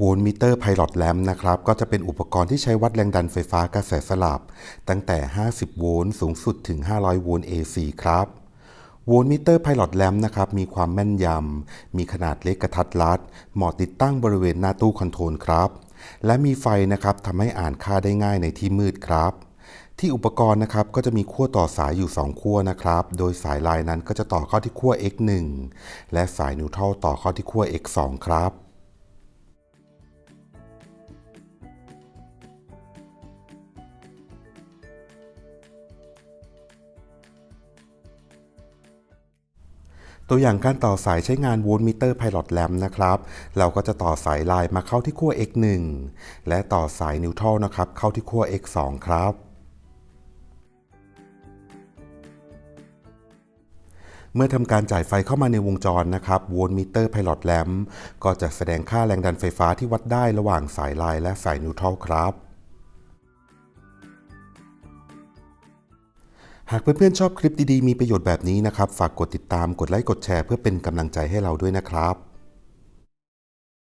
โวลต์มิเตอร์ไพลอตแลมนะครับ ก็จะเป็นอุปกรณ์ที่ใช้วัดแรงดันไฟฟ้ากระแสสลับ ตั้งแต่ 50 โวลต์สูงสุดถึง 500 โวลต์ AC ครับโวลต์มิเตอร์ไพลอตแลมนะครับมีความแม่นยำ มีขนาดเล็กกระทัดรัด เหมาะติดตั้งบริเวณหน้าตู้คอนโทรลครับ และมีไฟนะครับทำให้อ่านค่าได้ง่ายในที่มืดครับที่อุปกรณ์นะครับก็จะมีขั้วต่อสายอยู่ 2 ขั้วนะครับ โดยสายลายนั้นก็จะต่อเข้าที่ขั้ว X1 และสายนิวทรัลต่อเข้าที่ขั้ว X2 ครับ ตัวอย่างการต่อสายใช้งานโวลต์มิเตอร์ไพลอตแลมนะครับ เราก็จะต่อสายลายมาเข้าที่ขั้ว X1 และต่อสายนิวทรัลนะครับเข้าที่ขั้ว X2 ครับเมื่อทำการจ่ายไฟเข้ามาในวงจรนะครับโวลต์มิเตอร์ไพลอตแลมก็จะแสดงค่าแรงดันไฟฟ้าที่วัดได้ระหว่างสายลายและสายนิวทรัลครับ หากเพื่อนๆชอบคลิปดีๆ มีประโยชน์แบบนี้นะครับ ฝากกดติดตาม กดไลค์ กดแชร์เพื่อเป็นกำลังใจให้เราด้วยนะครับ